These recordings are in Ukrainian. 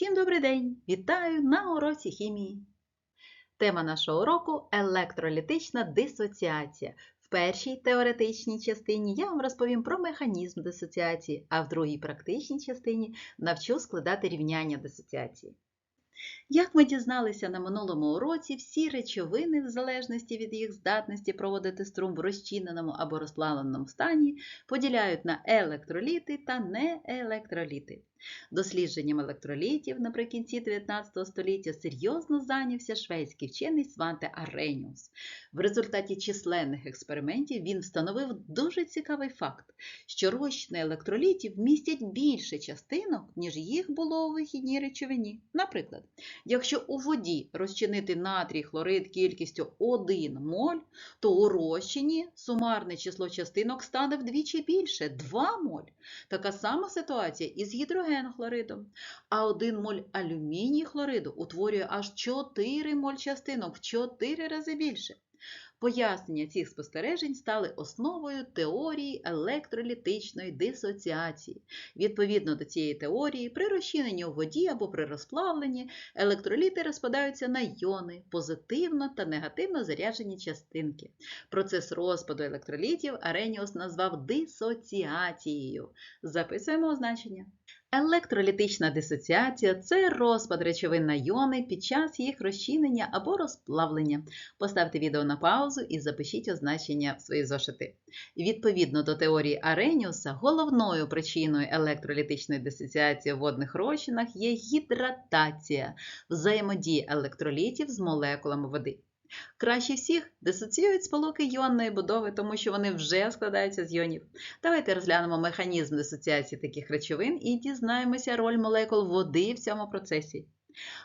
Всім добрий день! Вітаю на уроці хімії. Тема нашого уроку електролітична дисоціація. В першій теоретичній частині я вам розповім про механізм дисоціації, а в другій практичній частині навчу складати рівняння дисоціації. Як ми дізналися на минулому уроці, всі речовини, в залежності від їх здатності проводити струм в розчиненому або розплавленому стані, поділяють на електроліти та неелектроліти. Дослідженням електролітів наприкінці 19 століття серйозно зайнявся шведський вчений Сванте Ареніус. В результаті численних експериментів він встановив дуже цікавий факт, що розчини електролітів містять більше частинок, ніж їх було у вихідній речовині. Наприклад, якщо у воді розчинити натрій хлорид кількістю 1 моль, то у розчині сумарне число частинок стане вдвічі більше 2 моль. Така сама ситуація із гідрогенхлоридом. А 1 моль алюміній хлориду утворює аж 4 моль частинок в 4 рази більше. Пояснення цих спостережень стали основою теорії електролітичної дисоціації. Відповідно до цієї теорії, при розчиненні у воді або при розплавленні електроліти розпадаються на йони, позитивно та негативно заряджені частинки. Процес розпаду електролітів Ареніус назвав дисоціацією. Записуємо означення. Електролітична дисоціація це розпад речовин на йони під час їх розчинення або розплавлення. Поставте відео на паузу і запишіть означення в свої зошити. Відповідно до теорії Ареніуса, головною причиною електролітичної дисоціації в водних розчинах є гідратація, взаємодія електролітів з молекулами води. Краще всіх дисоціюють сполуки йонної будови, тому що вони вже складаються з йонів. Давайте розглянемо механізм дисоціації таких речовин і дізнаємося роль молекул води в цьому процесі.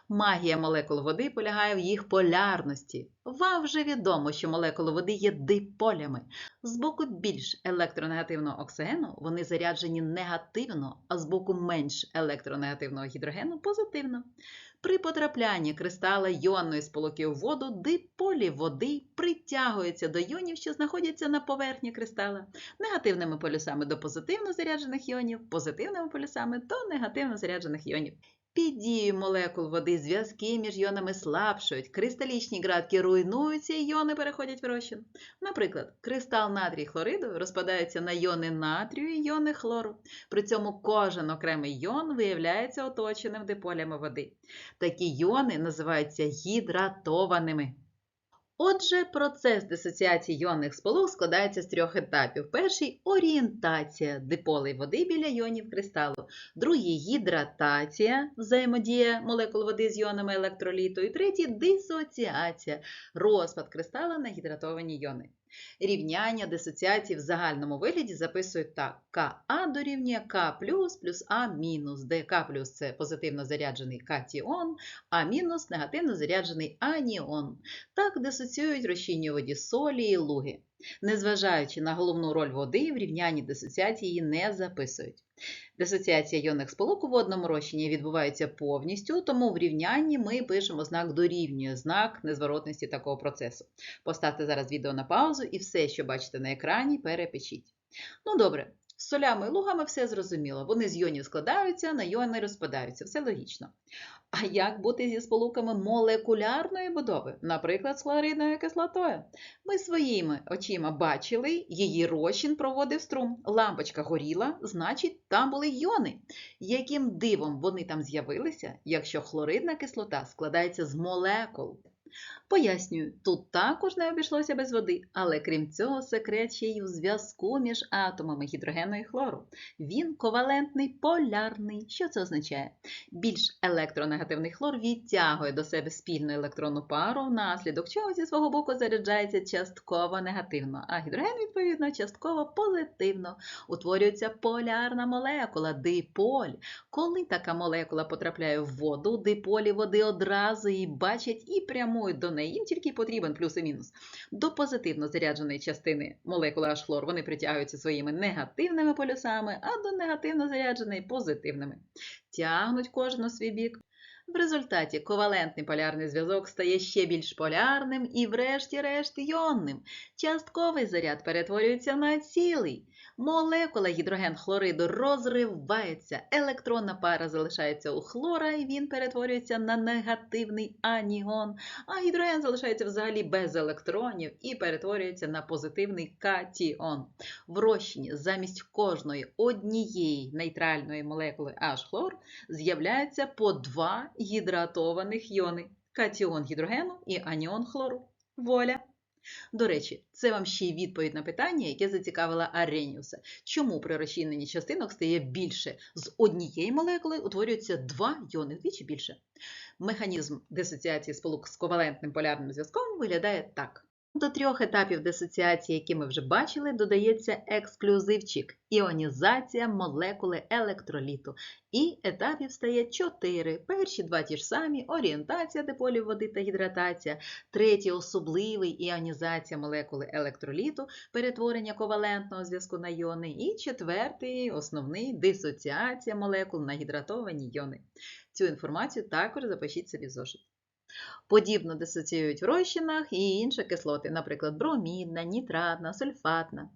Магія молекул води полягає в їх полярності. Вам вже відомо, що молекули води є диполями. З боку більш електронегативного оксигену вони заряджені негативно, а з боку менш електронегативного гідрогену позитивно. При потраплянні кристала йонної сполуки у воду диполі води притягуються до йонів, що знаходяться на поверхні кристала, негативними полюсами до позитивно заряджених йонів, позитивними полюсами до негативно заряджених йонів. Під дією молекул води зв'язки між йонами слабшують, кристалічні градки руйнуються і йони переходять в розчин. Наприклад, кристал натрій хлориду розпадається на йони натрію і йони хлору. При цьому кожен окремий йон виявляється оточеним диполями води. Такі йони називаються гідратованими. Отже, процес дисоціації йонних сполук складається з трьох етапів. Перший орієнтація диполей води біля йонів кристалу. Другий гідратація, взаємодія молекул води з йонами електроліту. І третій дисоціація, розпад кристала на гідратовані йони. Рівняння дисоціації в загальному вигляді записують так: Ка дорівнює К плюс плюс А мінус, де К плюс це позитивно заряджений катіон, А мінус негативно заряджений аніон. Так дисоціюють розчинні воді солі і луги. Незважаючи на головну роль води, в рівнянні дисоціації не записують. Дисоціація йонних сполук у водному розчині відбувається повністю, тому в рівнянні ми пишемо знак дорівнює, знак незворотності такого процесу. Поставте зараз відео на паузу і все, що бачите на екрані, перепишіть. Ну добре, з солями і лугами все зрозуміло. Вони з йонів складаються, на йони розпадаються, все логічно. А як бути зі сполуками молекулярної будови, наприклад, з хлоридною кислотою? Ми своїми очима бачили, її розчин проводив струм. Лампочка горіла, значить, там були йони. Яким дивом вони там з'явилися, якщо хлоридна кислота складається з молекул? Пояснюю, тут також не обійшлося без води, але крім цього, секрет ще й у зв'язку між атомами гідрогену і хлору. Він ковалентний полярний. Що це означає? Більш електронегативний хлор відтягує до себе спільну електронну пару, внаслідок чого зі свого боку заряджається частково негативно, а гідроген, відповідно, частково позитивно. Утворюється полярна молекула, диполь. Коли така молекула потрапляє в воду, диполі води одразу її бачать і прямують до неї. Їм тільки потрібен плюс і мінус. До позитивно зарядженої частини молекули H-хлор вони притягуються своїми негативними полюсами, а до негативно зарядженої позитивними. Тягнуть кожен у свій бік. В результаті ковалентний полярний зв'язок стає ще більш полярним і, врешті-решт, йонним. Частковий заряд перетворюється на цілий. Молекула гідроген хлориду розривається, електронна пара залишається у хлора, і він перетворюється на негативний аніон, а гідроген залишається взагалі без електронів і перетворюється на позитивний катіон. В розчині замість кожної однієї нейтральної молекули H-хлор з'являється по два гідратованих йони катіон гідрогену і аніон хлору. Воля. До речі, це вам ще й відповідь на питання, яке зацікавила Ареніуса. Чому при розчиненні частинок стає більше? З однієї молекули утворюються два йони, вдвічі більше. Механізм дисоціації сполук з ковалентним полярним зв'язком виглядає так. До трьох етапів дисоціації, які ми вже бачили, додається ексклюзивчик іонізація молекули електроліту. І етапів стає чотири. Перші два ті ж самі орієнтація диполів води та гідратація, третій особливий іонізація молекули електроліту, перетворення ковалентного зв'язку на йони, і четвертий основний дисоціація молекул на гідратовані йони. Цю інформацію також запишіть собі в зошит. Подібно дисоціюють в розчинах і інші кислоти, наприклад, бромідна, нітратна, сульфатна.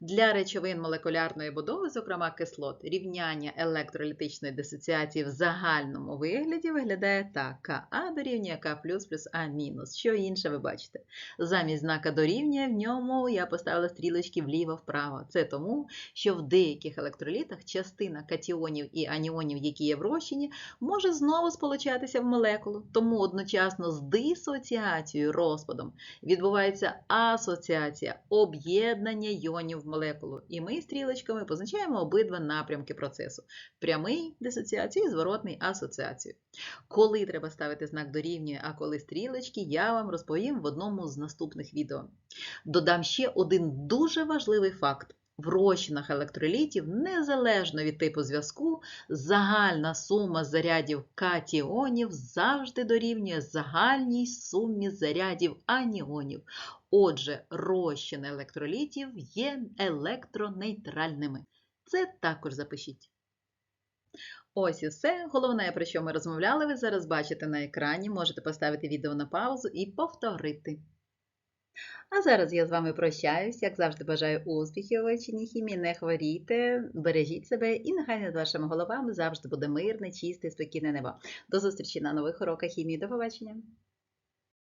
Для речовин молекулярної будови, зокрема кислот, рівняння електролітичної дисоціації в загальному вигляді виглядає так: Ка дорівнює К плюс плюс А мінус. Що інше ви бачите? Замість знака дорівнює в ньому я поставила стрілочки вліво-вправо. Це тому, що в деяких електролітах частина катіонів і аніонів, які є в розчині, може знову сполучатися в молекулу. Тому одночасно з дисоціацією розпадом відбувається асоціація, об'єднання йонів в молекулу. І ми стрілочками позначаємо обидва напрямки процесу: прямий дисоціацію і зворотний асоціацію. Коли треба ставити знак дорівнює, а коли стрілочки, я вам розповім в одному з наступних відео. Додам ще один дуже важливий факт. В розчинах електролітів, незалежно від типу зв'язку, загальна сума зарядів катіонів завжди дорівнює загальній сумі зарядів аніонів. Отже, розчини електролітів є електронейтральними. Це також запишіть. Ось і все. Головне, про що ми розмовляли, ви зараз бачите на екрані. Можете поставити відео на паузу і повторити. А зараз я з вами прощаюсь, як завжди бажаю успіхів у очині хімії, не хворійте, бережіть себе і нехай над вашими головами завжди буде мирне, чисте, спокійне небо. До зустрічі на нових уроках хімії. До побачення!